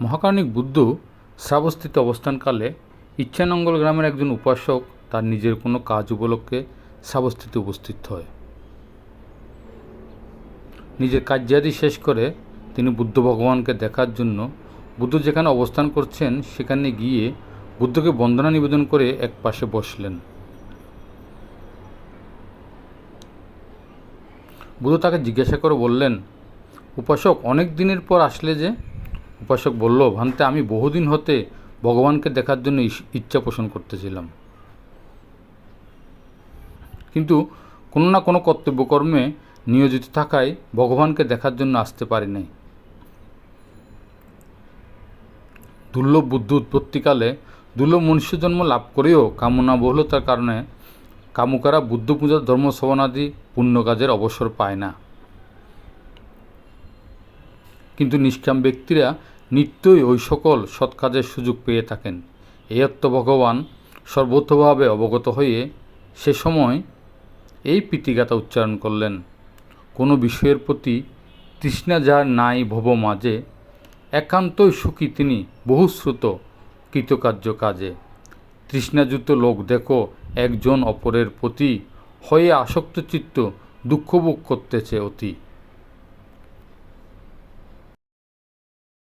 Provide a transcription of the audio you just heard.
মহাকারণিক বুদ্ধ শ্রাবস্তিতে অবস্থানকালে ইচ্ছানঙ্গল গ্রামের একজন উপাসক তার নিজের কোনো কাজ উপলক্ষে শ্রাবস্তিতে উপস্থিত হয়। নিজের কার্যাদি শেষ করে তিনি বুদ্ধ ভগবানকে দেখার জন্য বুদ্ধ যেখানে অবস্থান করছেন সেখানে গিয়ে বুদ্ধকে বন্দনা নিবেদন করে এক পাশে বসলেন। বুদ্ধ তাকে জিজ্ঞাসা করে বললেন, উপাসক, অনেক দিনের পর আসলে যে উপাসক বলল, ভান্তে, আমি বহুদিন হতে ভগবানকে দেখার জন্য ইচ্ছা পোষণ করতেছিলাম। কিন্তু কোনো না কোনো কর্তব্যকর্মে নিয়োজিত থাকায় ভগবানকে দেখার জন্য আসতে পারি নাই। দুর্লভ বুদ্ধ উৎপত্তিকালে দুর্লভ মনুষ্য জন্ম লাভ করেও কামনা বহুলতার কারণে কামুকারা বুদ্ধ পূজা, ধর্ম শ্রবণাদি পুণ্য কাজের অবসর পায় না। কিন্তু নিষ্কাম ব্যক্তিরা নিত্যই ওই সকল সৎ কাজের সুযোগ পেয়ে থাকেন। এই অর্থ ভগবান সর্বতভাবে অবগত হয়ে সে সময় এই প্রীতিগাথা উচ্চারণ করলেন। কোনো বিষয়ের প্রতি তৃষ্ণা যার নাই ভব মাঝে, একান্তই সুখী তিনি বহুশ্রুত কৃতকার্য কাজে। তৃষ্ণাযুক্ত লোক দেখো, একজন অপরের প্রতি হয়ে আসক্ত চিত্ত দুঃখভোগ করতেছে অতি।